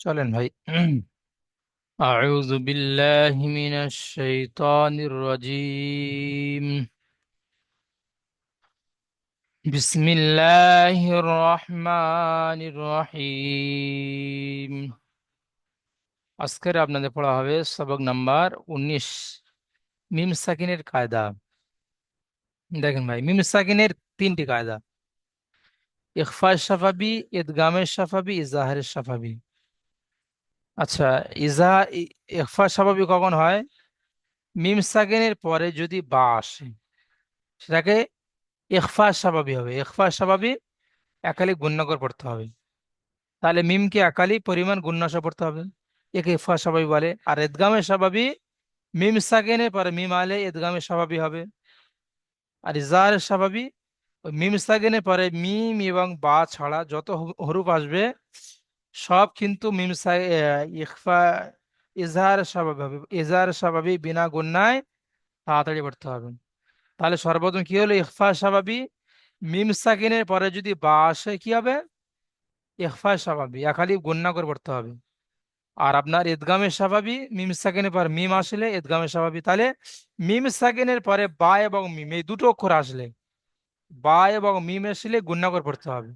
চলেন ভাই أعوذ بالله من الشيطان الرجيم بسم الله الرحمن الرحيم আজকের আপনাদের পড়া হবে সবক নাম্বার উনিশ মিম সাকিনের কায়দা দেখেন ভাই মিম সাকিনের তিনটি কায়দা ইখফা শাফাবি ইদগামের শাফাবি ইজাহারের শাফাবি আচ্ছা ইজা ইখফা শাফাবি কখন হয়? মিম সাকিনের পরে যদি বা আসে, সেটাকে ইখফা স্বাভাবিক হবে। ইখফা স্বাভাবিক, একালি গুণনগর পড়তে হবে। তাহলে মিমকে একালি পরিমাণ গুণনাশা পড়তে হবে। একে ইখফা স্বাভাবিক বলে। আর ইদগামে স্বাভাবিক, মিম সাকিনের পরে মিম আলে ইদগামে স্বাভাবিক হবে। আর ইজার স্বাভাবিক, মিম সাকিনের পরে মিম এবং বা ছাড়া যত হু- হরুফ আসবে সব কিন্তু মিম সা আহ, ইখফা ইজহার স্বাভাবিক ইজহার স্বাভাবিক বিনা গুণনায় তাড়াতাড়ি পড়তে হবে। তাহলে সর্বপ্রথম কি হলো? ইখফা স্বাভাবিক মিম সাকিনের পরে যদি বা আসে কি হবে? ইখফা স্বাভাবিক একালি গুণনা করে পড়তে হবে। আর আপনার ঈদগামের স্বাভাবিক মিম সাকিনের পর মিম আসলে ঈদগামের স্বাভাবিক। তাহলে মিম সাকিনের পরে বা এবং মিম এই দুটো অক্ষর আসলে বা এবং মিম আসলে গুণনা করে পড়তে হবে।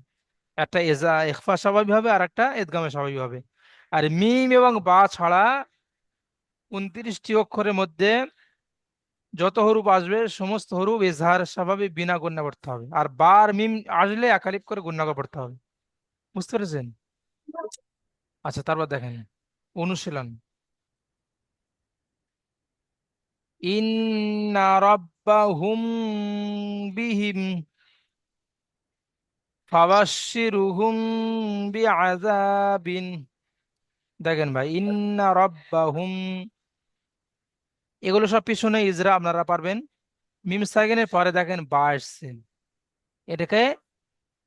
একটা এজা ইখফা স্বাভাবিক হবে আর একটা ঈদগামের স্বাভাবিক হবে আর মিম এবং বা ছাড়া উনত্রিশটি অক্ষরের মধ্যে যত হরুপ আসবে, সমস্ত হরুপ এজাহার স্বাভাবিক বিনা গুণনা পড়তে হবে। আর বার মিম আসলে একালিপ করে করে পড়তে হবে। বুঝতে পেরেছেন? আচ্ছা তারপর দেখেন। অনুশীলন। ইন্না রাব্বাহুম বিহিম ফাবাশশিরুহুম বিআযাবিন দেখেন ভাই, ইন্না রাব্বাহুম, এগুলো সব পিছনে ইজরা, আপনারা পারবেন। মিম সাকিনের পরে দেখেন বা এটাকে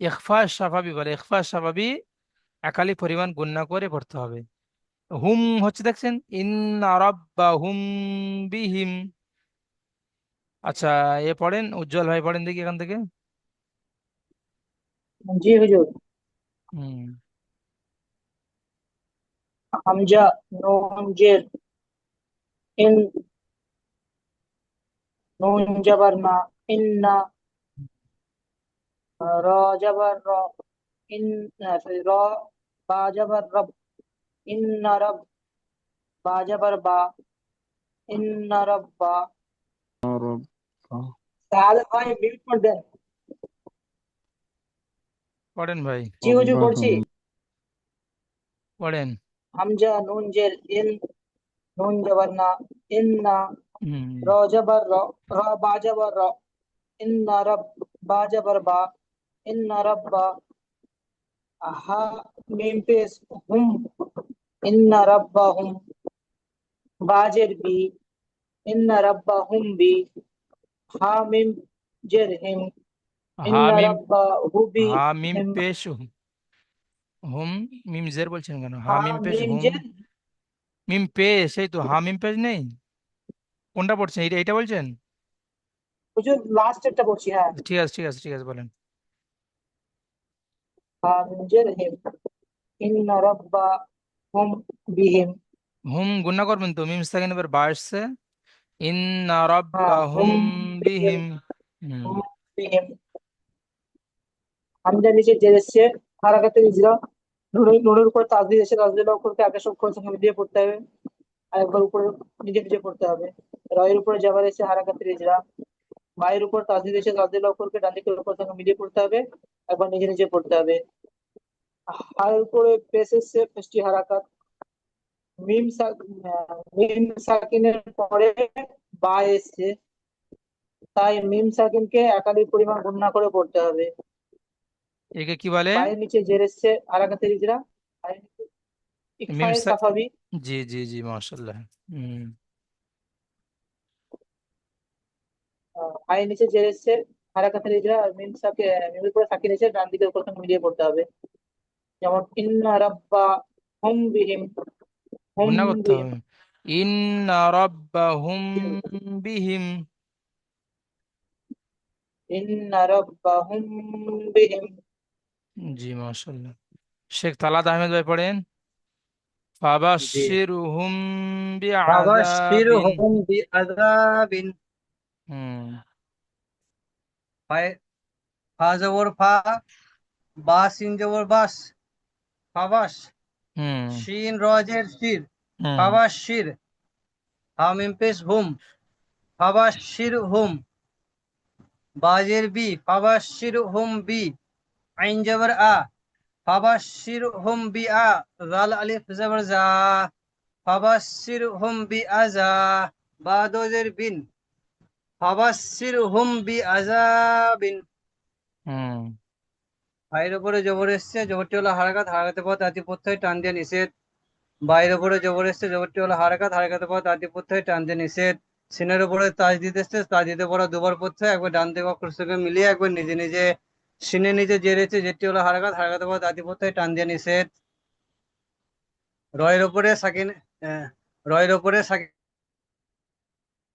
ইখফা স্বাভাবিক বলে। ইখফা স্বাভাবিক একালি পরিমাণ গুণনা করে পড়তে হবে। হুম হচ্ছে দেখছেন, ইন্না রাব্বাহুম বিহিম। আচ্ছা এ পড়েন, উজ্জ্বল ভাই পড়েন দেখি এখান থেকে। জি হুজুর হুম হামজা নুন জের ইন নুন জবর না ইন্না র জবর র ইন sorry, র বা জবর রব ইন্না রব বা জবর বা ইন্না রব্বা তাহলে ভাই মিউট করে দেন পড়েন ভাই জি হুজুর বলছি পড়েন হামজা নুন জের ইন নুন জবর না ইন্না হুম র জবর র র বা জবর র ইন্না রব বা জবর বা ইন্না রব্বা হা মিম পেশ হুম ইন্না রাব্বাহুম বাজের বি ইন্না রাব্বাহুম বি হা মিম জের হিম হা ইন্না মিম রাব্বাহু বি হা মিম হিম পেশ হুম মিম জের বলছেন কেন হা হা মিম পেশ মিম হুম মিম পেশ এই তো হা মিম পেশ নেই কোনটা পড়ছেন এইটা এইটা বলছেন হুজুর লাস্ট একটা পড়ছি হ্যাঁ ঠিক আছে ঠিক আছে ঠিক আছে বলেন হা মিম জের হিম ইন্না বিহিম হুম গুণা করবেন তো মিম সাকিন এবার বা আসছে ইন্না হা রাব্বাহুম হুম বিহিম বিহিম হুম হুম বিহিম হামজা নিচে জের এসছে হারাকাতে ইজরা নুনের নুনের উপর তাজদিদ এসে তাজদিদ অক্ষরকে অক্ষর সঙ্গে মিলিয়ে পড়তে হবে। আর একবার উপরে নিজে নিজে পড়তে হবে। রয়ের উপরে জাবার এসে হারাকাতের ইজরা মায়ের উপর তাজদিদ এসে তাজদিদ অক্ষরকে ডান দিকের অক্ষর সঙ্গে মিলিয়ে পড়তে হবে। একবার নিজে নিজে পড়তে হবে। হায়ের উপরে পেশ এসছে পেশটি হারাকাত। মিম মিম সাকিনের পরে বা এসছে। তাই মিম সাকিনকে একাধিক পরিমাণ গণনা করে পড়তে হবে। একে কি বলে? পায়ের নিচে জের এসছে হারাকাতের ইজরা পায়ের নিচে মিম ইকফায়ে সা সাফাবি। জি জি জি মাশাআল্লাহ। হুম। আহ, নিচে জের এসছে হারাকাতের ইজরা আর মিম সাকে মিমের উপরে সাকিন এসে ডান দিকের সঙ্গে মিলিয়ে পড়তে হবে। যেমন ইন্না রাব্বা হুম বিহিম হুম গুণা করতে বিহিম। হবে। ইন্না রাব্বাহুম বিহিম। ইন্না রাব্বা হুম বিহিম। জি মাশাআল্লাহ। শেখ তালাত আহমেদ ভাই পড়েন? ফাবাশশিরহুম বিআযাবিন ফাবাশশিরহুম বিআযাবিন। হুম। ফায় ফা জবর ফা বা সিন জবর বাস ফাবাস হুম। শিন রজের শির হুম। ফাবাশশির। হুম ফাবাশশির হুম বাজের বি ফাবাশশির হুম বি। আইন জবর আ হুম বি আ জাল আলিফ জবর জা ফাবাশশির হুম বি আজা বা দোজের বিন হুম বি আজাবিন হুম। ভাইয়ের উপরে জবর এসছে জবরটি হলো হারাকাত হারাকাতে পথ প্রত্যয় টান দিয়ে নিষেধ। বাইরের উপরে জবর এসছে জবরটি হলো হারাকাত হারাকাতে পথ প্রত্যয় টান দিয়ে নিষেধ। সিনের উপরে তাজ দিতে এসছে তাজ দিতে পড়া দুবার প্রত্যয় একবার ডান দিকে অক্ষর মিলিয়ে একবার নিজে নিজে সিনে নিজে জেরেছে যেটি হলো হারাকাত হারাকাতে আতি প্রত্যয় টান দিয়ে নিষেধ। রয়ের উপরে সাকিন রয়ের উপরে সাকিন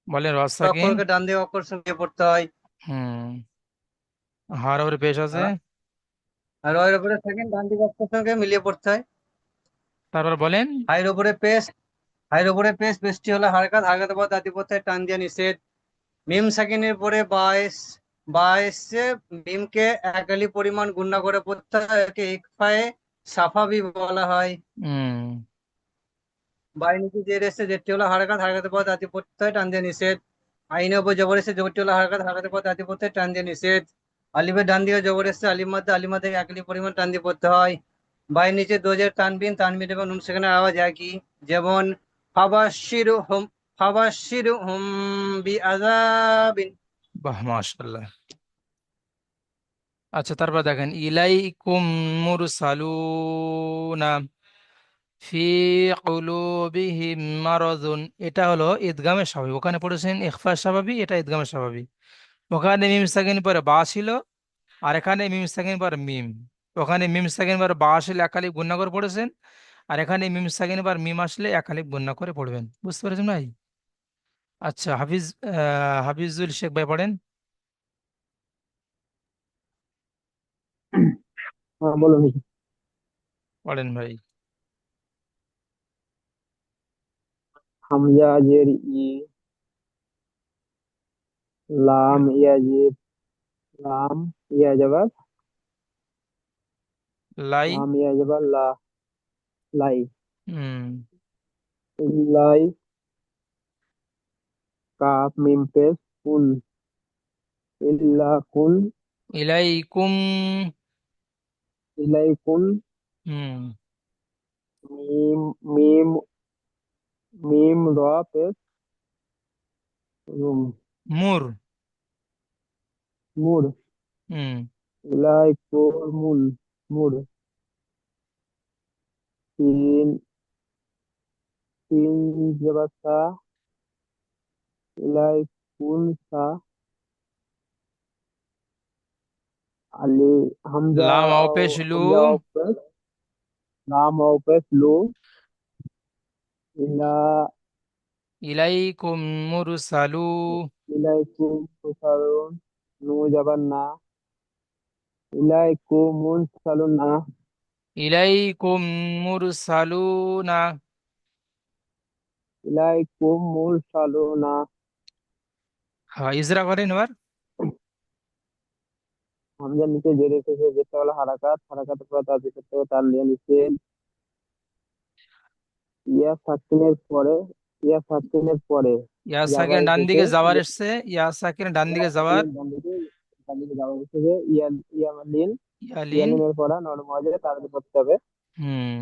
বলেন রস সাকিন? অক্ষরকে ডান দিকে অক্ষর সঙ্গে পড়তে হয়। হুম। হার উপরে পেশ আছে? হ্যাঁ। আর রয়ের উপরে সাকিন ডান দিকে অক্ষর সঙ্গে মিলিয়ে পড়তে হয়। তারপর বলেন? হাইয়ের উপরে পেস হাইয়ের উপরে পেস পেসটি হলো হারকাত হারকাত পথ আদিপথে টান দিয়ে নিষেধ। মিম সাকিনের পরে বাইশ বাইশে মিমকে একালি পরিমাণ গুণনা করে পড়তে হয় একে ইকফায়ে সাফাবি বলা হয়। বাই নিচে যে এসে যেটি হলো হারকাত হারকাত পথ আদিপথে টান দিয়ে নিষেধ। আইনের উপর জবর এসে জবরটি হলো হারকাত হারকাত পথ আদিপথে টান দিয়ে নিষেধ। আলিফের ডান দিকে জবর এসে আলিম মাদ্দে আলিম মাদ্দে একালি পরিমাণ টান দিয়ে পড়তে হয়। বাই নিচে দোজের তানবিন তানবিন এবং নুন সেখানে আওয়াজ একই। যেমন ফাবাশির হুম ফাবাশির হুম বি আযাবিন বাহ, মাশাআল্লাহ। আচ্ছা তারপর দেখেন, ইলাইকুম মুরসালুনা ফি কুলুবিহিম এটা হলো ইদগামের স্বাভাবিক ওখানে পড়েছেন, ইখফা স্বাভাবিক এটা ইদগামের স্বাভাবিক ওখানে মিম সাকিন পরে বা ছিল, আর এখানে মিম সাকিন পর মিম। ওখানে মিম সাকিন পর বা আসলে একালিপ গুণনা করে পড়েছেন, আর এখানে মিম সাকিন পর মিম আসলে একালিপ গুণনা করে পড়বেন। বুঝতে পেরেছেন ভাই? আচ্ছা হাফিজ হাফিজুল শেখ ভাই পড়েন। হ্যাঁ পড়েন ভাই। হামজা জের ই লাম ইয়া লাম ইয়া লাই। লাম ইয়া লা লাই। হুম। লাই। কাফ মিম পেশ কুল ইল্লা কুল ইলাইকুম। ইলাইকুম। হুম। মিম মিম মিম র পেশ রুম। মুর। মুর। হুম। ইলাইকুমুল মুর। তিন তিন জবর সা ইলাইকুম সা আলি হামজা লাম আও পেশ লু হামজা ও পেশ লাম ও পেশ লু ইলা ইলাইকুম মুরসালু ইলাইকুম তুসারুন নু জবর না ইলাইকুমুন সালুন না ইলাইকুম মুরসালুনা ইলাইকুমুল সালুনা হ্যাঁ ইজরা করেন এবার। হামজার নিচে জের এসেছে যেটা হলো হারাকাত হারাকাতের পর তার থেকে তার নিয়ে নিচে ইয়া সাকিনের পরে ইয়া সাকিনের পরে ইয়া সাকিন ডান দিকে যাওয়ার ইয়া এসছে ইয়া সাকিন ডান দিকে ইয়া যাওয়ার। ডান দিকে ডান দিকে এসেছে ইয়া ইয়া লিন ইয়ালিন। ইয়ালিনের পড়া নরম হয়ে তার পড়তে হবে। হুম।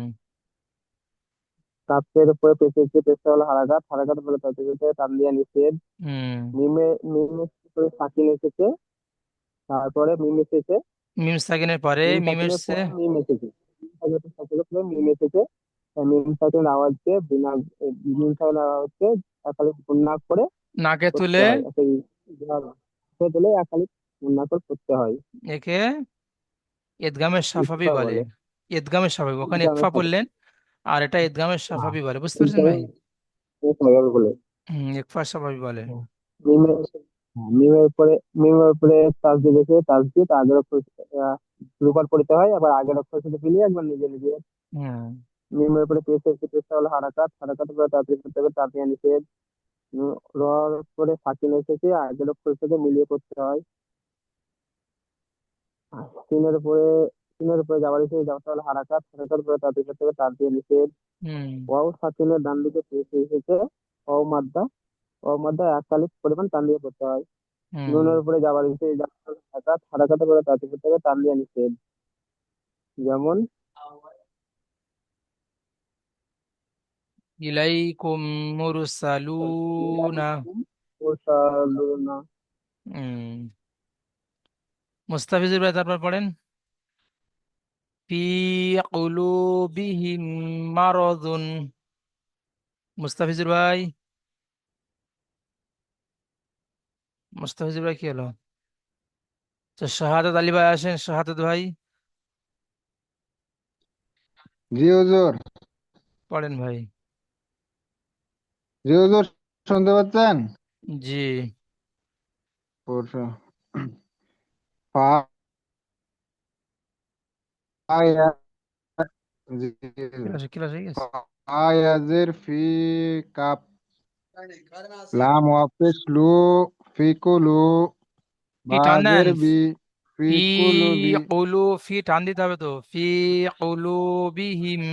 কাপের উপরে পেঁচেছে পেঁচটা হলো হারাকাত ভিতর থেকে তার নিয়ে নিচে হুম। মিমে মিমে করে সাকিন এসেছে। তারপরে মিম এসেছে। মিম সাকিনের পরে মিম মিম এসছে? মিম এসেছে। মিম সাকিনের মিম এসেছে। তাই মিম সাকিনের আওয়াজকে বিনা মিম সাকিনের আওয়াজকে একালি করে নাকে তুলে? সে তুলে একালি করে করতে হয়। একে? ইদগামের সাফাবি বলে। বলে। ইদগামের সাফাবি। ওখানে সাথে পড়লেন আর এটা ইদগামের হ্যাঁ সাফাবি বলে বুঝতে পেরেছেন ভাই? ইকফা বলে। হুম সাফাবি বলে। হ্যাঁ। মিমের হ্যাঁ, মিমের এসে তাসদিদ আগের অক্ষর দুবার পড়তে হয় আবার আগের অক্ষর সাথে মিলিয়ে একবার নিজে নিজে। হুম মিমের উপরে পেশ এসেছে পেশটা হলো হারাকাত হারাকাতের উপরে তাড়াতাড়ি করতে হবে তাড়াতাড়ি নিষেধ। রর উপরে সাকিন এসেছে আগের অক্ষরের সাথে মিলিয়ে করতে হয়। সিনের উপরে সিনের উপরে যাওয়ার এসেছে যাওয়াটা হলো হারাকাত হারাকাতের উপরে তাড়াতাড়ি করতে হবে তাড়াতাড়ি নিষেধ হুম। ওয়াও সাকিনের ডান দিকে পেশ এসেছে। অ মাদ্দা। অ মাদ্দা এক কালিক পরিমাণ টান দিয়ে করতে হয়। নুনের উপরে যাওয়ার এসেছে যাওয়াটা হলো হারাকাত হারাকাতের উপরে তাড়াতাড়ি করতে হবে টান দিয়ে নিষেধ যেমন ইলাইকুম মুরসালুনা মুরসালুনা মুস্তাফিজুর ভাই তারপর পড়েন? মুস্তাফিজুর ভাই? মুস্তাফিজুর ভাই কি হলো? তো শাহাদাত আলী ভাই আসেন শাহাদাত ভাই। জি হুজুর। পড়েন ভাই। জি হুজুর শুনতে পাচ্ছেন? জি। পরশু জি ক্লাসে ক্লাসে গেছে ফায়াজের ফি কাপ লাম ওয়াফিস লু ফি কুলু কি টান বাজের দেন বি ফি ফি কুলু বি কুলু ফি টান দিতে হবে তো কুলুবিহিম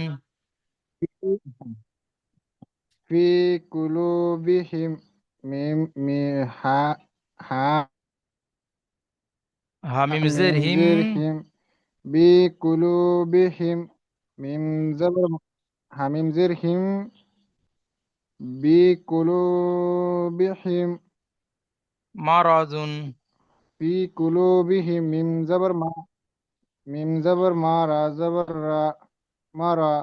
ফি কুলু বিহিম মিম মি হা হা হামিম জের হিম মিমজের হিম বি কুলু বিহিম মিম জবর হামিম জের হিম বি কুলু বিহিম মারাদুন ফি কুলু বিহিম মিম জবর মা মিম জবর মা রা জবর রা মারা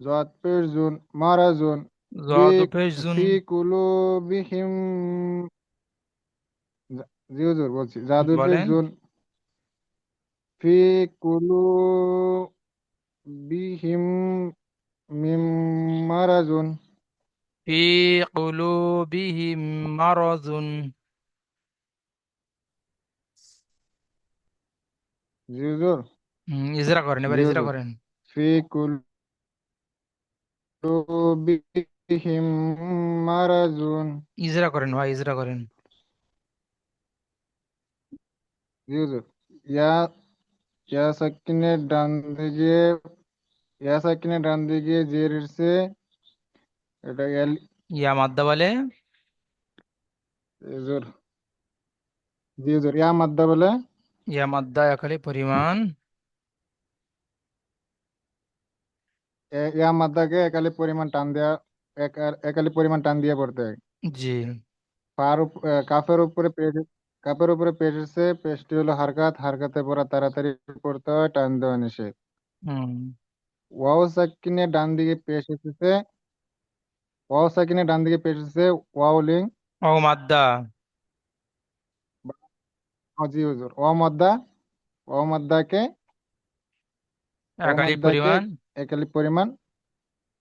জত পেশ জুন মারা জুন জদ বি পেশজুন ফি কুলু বিহিম জি হুজুর বলছি জাদু পেশ বলেন জুন ফি কুলু বিহিম মিম মারাজুন ফি কুলুবিহিম মারাদুন জি হুজুর ইজরা করেন এবার ইজরা করেন। ফি কুলু বিহিম মারাজুন। ইজরা করেন ভাই ইজরা করেন। জি হুজুর ইয়া ইয়া সাকিনের ডান দিকে ইয়া সাকিনের ডান দিকে জের এসে এটা এল ইয়া মাদ্দা বলে হুজুর জি হুজুর ইয়া মাদ্দা বলে ইয়া মাদ্দা একালি পরিমাণ। এ- ইয়া মাদ্দাকে একালি পরিমাণ টান দেয়া এক একালি পরিমাণ টান দিয়ে পড়তে হয়। জি। পার কাফের উপরে কাপের উপরে পেজ এসে পেজটি হলো হারকাত। হারকাতে পড়া তাড়াতাড়ি পড়তে হয় টান দেওয়া নিষেধ। ওয়াও সাকিনের ডান দিকে পেশ এসেছে ওয়াও সাকিনের ডান দিকে পেশ এসেছে ওয়াও লিং। ও মাদ্দা। জি হুজুর ওয়াও মাদ্দা। ওয়াও মাদ্দাকে একালি পরিমাণ। একালি পরিমাণ।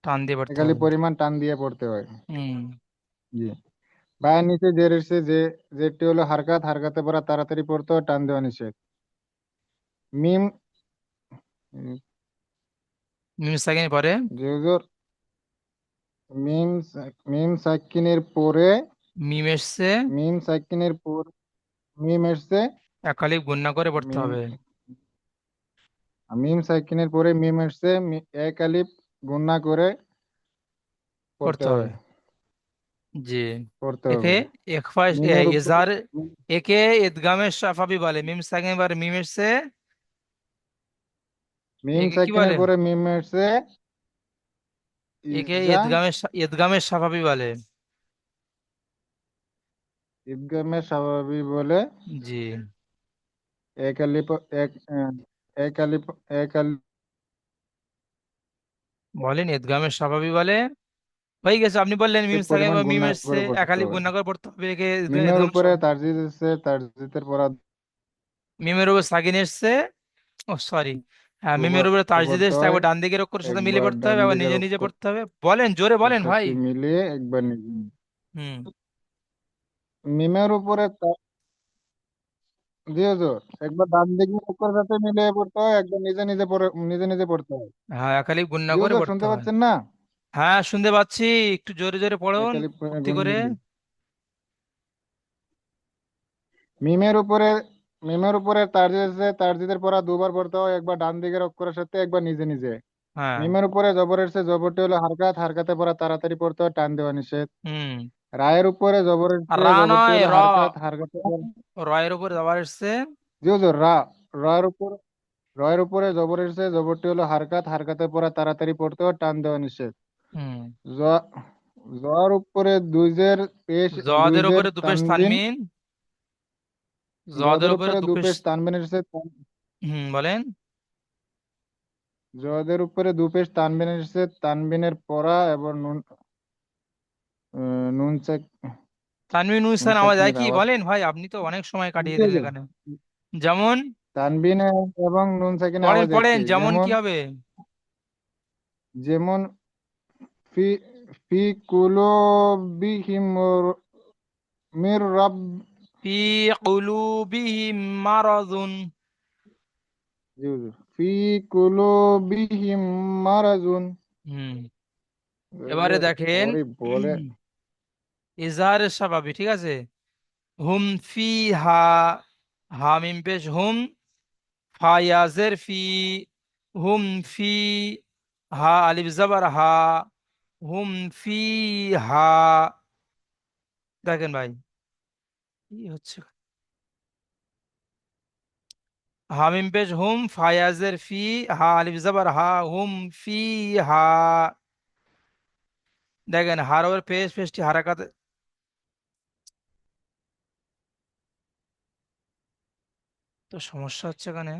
টান দিয়ে পড়তে একালি পরিমাণ টান দিয়ে পড়তে হয়। হুম। জি। বায়ের নিচে জের এসেছে যে যেটি হলো হারকাত হারকাতে পড়া তাড়াতাড়ি পড়তে টান দেওয়া নিষেধ। মিম মিম সাকিন পরে? জি হুজুর। মিম মিম সাকিনের পরে মিম এসছে। মিম সাকিনের পর মিম এসছে। একালি গুণনা করে পড়তে হবে। মিম সাকিনের পরে মিম এসছে। এক আলিফ গুণনা করে পড়তে হবে। জি। একে হবে। ইখফা মিমের উপরে একে ইদগামে শাফাবি বলে। মিম সাকিন এবার মিম এসছে। মিম একে কি সাকিনের বলে? পরে মিম একে ইজা ইদগামে শা- ইদগামে শাফাবি বলে। স্বাভাবিক বলে। জি। এক আলিফ এক আহ, এক আলিফ এক আলিফ বলেন ইদগামে শাফাবি বলে। হয়ে গেছে আপনি বললেন মিম মিম এসছে একালি পড়তে হবে একে মিমের উপরে তারজিদ এসছে তারজিদের পড়া মিমের উপর সাকিন এসছে। ও সরি হ্যাঁ মিমের উপরে এসছে একবার ডান দিকের অক্ষরের সাথে মিলে পড়তে হবে আবার নিজে নিজে পড়তে হবে। বলেন জোরে বলেন ভাই। মিলে একবার নিজে হুম। মিমের উপরে জি হুজুর একবার ডান দিকে অক্ষরের সাথে মিলিয়ে পড়তে হয় একবার নিজে নিজে পড়ে নিজে নিজে পড়তে হয়। হ্যাঁ একালিপ গুণনা জি করে পড়তে শুনতে হয়। পাচ্ছেন না? হ্যাঁ শুনতে পাচ্ছি। একটু জোরে জোরে পড়ুন ফুর্তি গুণ করে। মিমের উপরে মিমের উপরে তারজিদ তারজিদের পড়া দুবার পড়তে হয় একবার ডান দিকের অক্ষরের সাথে একবার নিজে নিজে। হ্যাঁ। মিমের উপরে জবরের সে জবরটি হলো হারকাত হারকাতে পড়া তাড়াতাড়ি পড়তে হয় টান দেওয়া নিষেধ। হুম। রায়ের উপরে জবরের আর রা জবরটি নয় হলো র। হারকাত হারকাতে পড়া রয়ের উপরে যাবার এসছে জি হুজুর রা। রায়ের উপর রয়ের উপরে জবরের সে জবরটি হলো হারকাত হারকাতে পড়া তাড়াতাড়ি পড়তে হয় টান দেওয়া নিষেধ। জর উপরে দুইজের পেশ জদের উপরে দুপেশ তানবিন। তানবিন। জদের জদের উপরে উপরে দুপেশ দুপেশ তানবিনের সে হুম বলেন। জদের উপরে দুপেশ তানবিনের সে তানবিনের পড়া এবং নুন নুন চেক তানবিন নুন উসান আওয়াজ হয় কি? আওয়াজ। বলেন ভাই আপনি তো অনেক সময় কাটিয়ে দিলেন এখানে। যেমন তানবিনে এবং নুন সাকিনের পড়েন আওয়াজ পড়েন একই যেমন যেমন কি হবে? যেমন মির রাব ফি কুলুবিহিম মারাদুন জি হুজুর ফি কুলুবিহিম মারাজুন। হুম। এবারে দেখেন। ইজহারের স্বভাবে ঠিক আছে? হুম ফি হা হা মিম পেশ হুম ফায়াজের ফি হুম ফি হা আলিফ জাবার হা হুম, ফি, হা। দেখেন ভাই। কি হচ্ছে? হামিম পেশ হুম, ফায়াজের ফি, হা, আলিফ জবর হা, হুম, ফি, হা। দেখেন হার ওর পেশ, পেশটি হারাকাত তো সমস্যা হচ্ছে এখানে।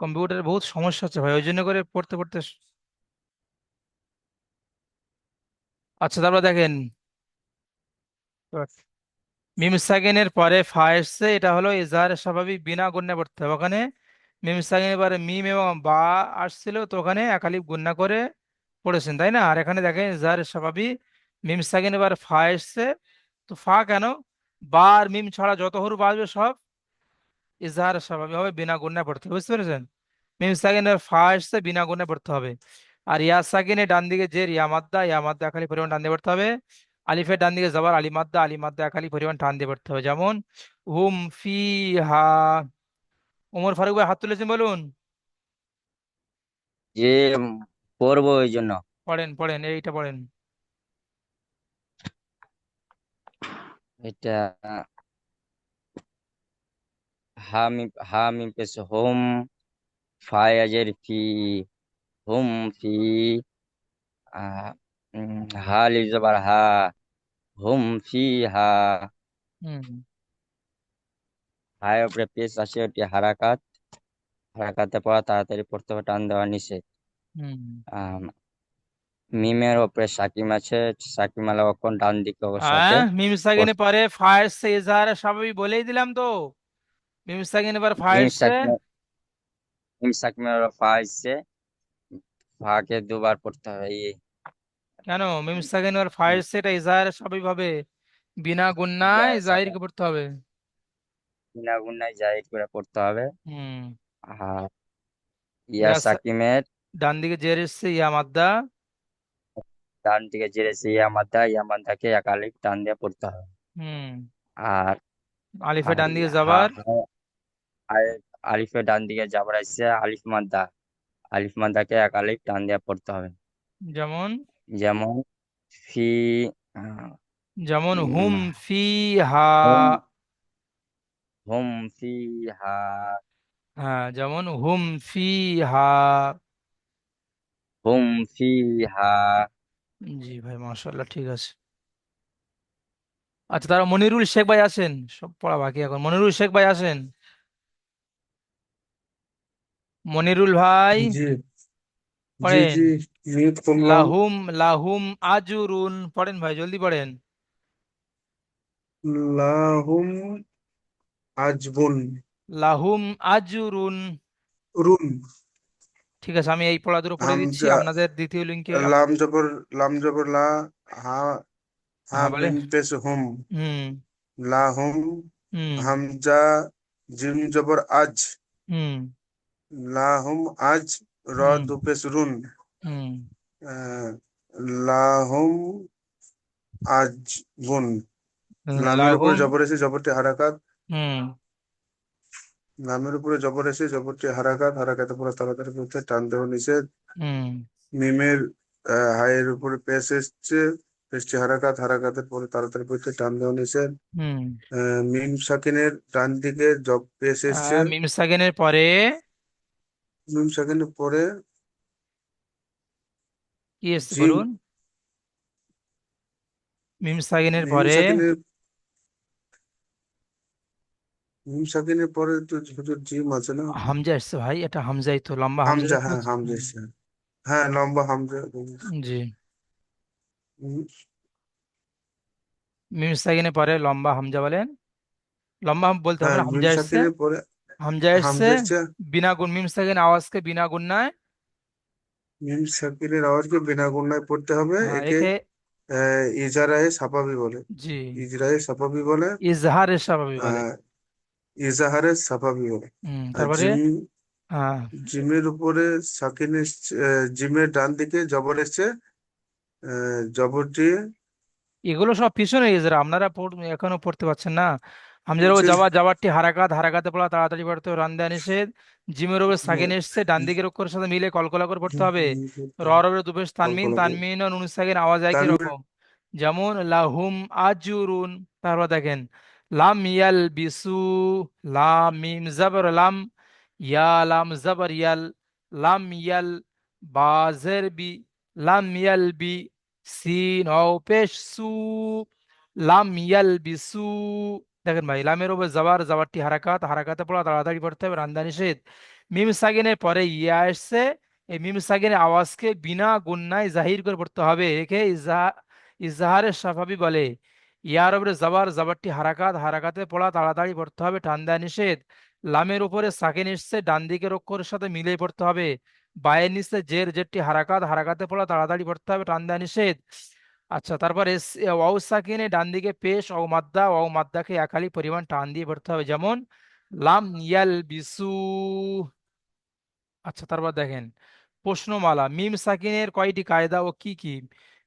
কম্পিউটারে বহুত সমস্যা হচ্ছে ভাই ওই জন্য করে পড়তে পড়তে আচ্ছা তারপর দেখেন। মিম সাকিনের পরে ফা এসছে, এটা হলো ইজহারের স্বাভাবিক বিনা গুণে পড়তে হবে। ওখানে মিম সাকিনের পরে মিম এবং বা আসছিল, তো ওখানে একালিপ গুণনা করে পড়েছেন, তাই না? আর এখানে দেখেন ইজহারের স্বাভাবিক মিম সাকিনের পরে ফা এসছে, তো ফা কেন? বা আর মিম ছাড়া যত হরু আসবে সব ইজহারের স্বাভাবিক হবে বিনা গুণে পড়তে হবে বুঝতে পেরেছেন? মিম সাকিনের ফা এসছে বিনা গুণে পড়তে হবে। আর ইয়া সাকিনে ডান দিকে যে ইয়া মাদ্দা ইয়া মাদ্দা একালি পরিমাণ ডান দিয়ে পড়তে হবে। আলিফের ডান দিকে জবর আলি মাদ্দা আলি মাদ্দা একালি পরিমাণ টান দিয়ে পড়তে হবে। যেমন হুম ফি হা ওমর ফারুক ভাই হাত তুলেছেন বলুন। যে পড়ব ওই জন্য। পড়েন পড়েন এইটা পড়েন। এটা হামিম হামিম পেশ হোম ফায়াজের ফি হুম ফি হা লিফ জবর হা হুম ফি হা হায়ের উপরে পেশ আছে ওটি হারাকাত হারাকাতে পড়া তাড়াতাড়ি পড়তে হবে টান দেওয়া নিষেধ। মিমের উপরে সাকিম আছে সাকিম আলা অক্ষর ডান দিকে হ্যাঁ মিম সাকিনে পরে ফায়ার ইজহারের স্বাভাবিক বলেই দিলাম তো। সাকিমের ফা আসছে ফাকে দুবার পড়তে হবে কেন? মিম সাকিনে পরে ফা এসছে এটা ইজহারের স্বাভাবিক হবে। বিনা গুণনায় জায়েজ হবে পড়তে হবে। বিনা গুণায় জাহির করে পড়তে হবে। হুম। আর ইয়া সাকিমের ডান দিকে জের এসছে ইয়া মাদ্দা। ডান দিকে জেরেছে ইয়া মাদ্দা। ইয়া মাদ্দাকে এক আলিফ টান দিয়ে পড়তে হবে। হুম। আর আলিফের আর ডান দিকে জবর। আলিফ আলিফের ডান দিকে জাবর আসছে আলিফ মাদ্দা। আলিফ মাদ্দাকে এক আলিফ টান দিয়ে পড়তে হবে। যেমন? যেমন ফি যেমন হুম ফি হা। হুম হুম ফি হা। হ্যাঁ যেমন হুম ফি হা। হুম ফি হা। জি ভাই মাশাল্লাহ ঠিক আছে। আচ্ছা তারা মনিরুল শেখ ভাই আছেন সব পড়া বাকি এখন। মনিরুল শেখ ভাই আসেন। মনিরুল ভাই জি জি পড়েন। জি মিউট করলাম লাহুম লাহুম আজুরুন পড়েন ভাই জলদি পড়েন। লাহুম আজবুন। লাহুম আজুরুন। রুন। ঠিক আছে আমি এই পড়া দুটো পড়ে দিচ্ছি হামজা আপনাদের দ্বিতীয় লিঙ্কে। লাম জবর লাম জবর লা হা হা হ্যাঁ বলে? মিম পেশ হুম। হুম। লাহুম হুম। হামজা জিম জবর আজ। হুম। লাহুম আজ র হুম। দু পেশ রুন লাহুম আজবুন লামের উপর জবর এসে জবরটি হারাকাত। নামের উপরে জবর এসে জবরটি হারাকাত। হারাকাতের পরে তাড়াতাড়ি পড়তে টান দেওয়া নিষেধ। মিমের হায়ের উপরে পেশ এসছে। পেশটি হারাকাত। হারাকাতের পরে তাড়াতাড়ি পড়তে টান দেওয়া নিষেধ। মিম সাকিনের ডান দিকে জব পেশ এসছে। মিম সাকিনের পরে মিম সাকিনের পরে কি এসছে জিম বলুন মিম সাকিনের মিম পরে সাকিনের মিম সাকিনের পরে তো হুজুর জিম আছে না। হামজা এসছে ভাই এটা হামজাই তো লম্বা হামজা। হামজা হ্যাঁ হামজা এসছে। হ্যাঁ লম্বা হামজা। জি। হুম, মিম সাকিনের পরে লম্বা হামজা বলেন। লম্বা হাম বলতে হবে হ্যাঁ না মিম হামজা এসছে। সাকিনের পরে হামজা এসছে হামজা বিনা গুণ মিম সাকিন আওয়াজকে বিনা গুণায় মিম সাকিনের আওয়াজকে বিনা গুণায় পড়তে হবে হ্যাঁ একে একে আহ, ইজারায়ে সাফাবি বলে জি ইজরায়ে সাফাবি বলে ইজহারে স্বাভাবিক বলে আহ, ইজাহারে সাফাবি বলে হুম আর তারপরে জিম হ্যাঁ জিমের উপরে সাকিন এসছে আহ, জিমের ডান দিকে জবর এসছে আহ, জবরটি এগুলো সব পিছনে ইজরা আপনারা পড়- এখনও পড়তে পারছেন না হামজার উপর বলছে যাওয়া যাওয়ারটি হারাকাত হারাকাতে পড়া তাড়াতাড়ি পড়তে হবে রান দেওয়া নিষেধ জিমের উপর সাকিন এসছে ডান দিকের অক্ষরের সাথে মিলে কলকলা করে পড়তে হবে র রবের দুপেশ তানমিন তানমিন ও নুন সাকিন আওয়াজ একই রকম যেমন লাহুম আজুরুন তারপর দেখেন লাম ইয়াল বিসু লাম মিম জবর লাম ইয়া লাম জবর ইয়াল লাম ইয়াল বাজের বি লাম ইয়াল বি সিন ও পেশ সু লাম ইয়াল বিসু দেখেন ভাই লামের উপর জবর জবরটি হারাকাত হারাকাতে পড়া তাড়াতাড়ি পড়তে হবে রান্দা নিষেধ মিম সাকিনের পরে ইয়া এসছে এই মিম সাকিনের আওয়াজকে বিনা গুণনায় জাহির করে পড়তে হবে একে ইজা ইজহারের সাফাবি বলে ইয়ার উপরে জবর জবরটি হারাকাত হারাকাতে পড়া তাড়াতাড়ি পড়তে হবে দেওয়া নিষেধ লামের উপরে সাকিন এসছে ডান দিকের অক্ষরের সাথে মিলে পড়তে হবে বায়ের নিচে জের জেরটি হারাকাত হারাকাতে পড়া তাড়াতাড়ি পড়তে হবে দেওয়া নিষেধ আচ্ছা তারপর ওয়াও সাকিনে ডান দিকে পেশ ও মাদ্দা, ওয়াও মাদ্দাকে একালি পরিমাণ টান দিয়ে পড়তে হবে। যেমন লাম ইয়াল বিসু। আচ্ছা তারপর দেখেন, প্রশ্নমালা, মিম সাকিনের কয়টি কায়দা ও কি কি?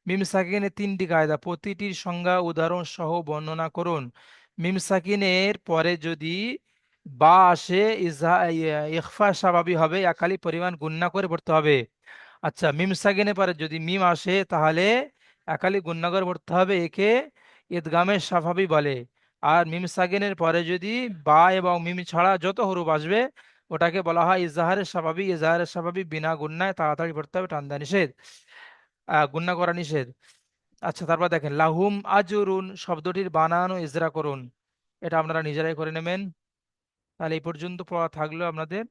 মিম সাকিনের তিনটি কায়দা, প্রতিটির সংজ্ঞা, উদাহরণ সহ বর্ণনা করুন। মিম সাকিনের পরে যদি বা আসে, ইজহা, ইয়া- ইখফা স্বাভাবিক হবে একালি পরিমাণ গুণনা করে পড়তে হবে। আচ্ছা মিম সাকিনের পরে যদি মিম আসে, তাহলে একালি গুণনা করে পড়তে হবে, একে ইদগামের স্বাভাবিক বলে। আর মিম সাকিনের পরে যদি বা এবং মিম ছাড়া যত হরুফ আসবে, ওটাকে বলা হয় ইজাহারের স্বাভাবিক ইজাহারের স্বাভাবিক বিনা গুণনায় তাড়াতাড়ি পড়তে হবে টান্দা নিষেধ। গুণনা করা নিষেধ। আচ্ছা তারপর দেখেন, লাহুম আজুরুন, শব্দটির বানান ও ইজরা করুন। এটা আপনারা নিজেরাই করে নেবেন। তাহলে এই পর্যন্ত পড়া থাকল আপনাদের।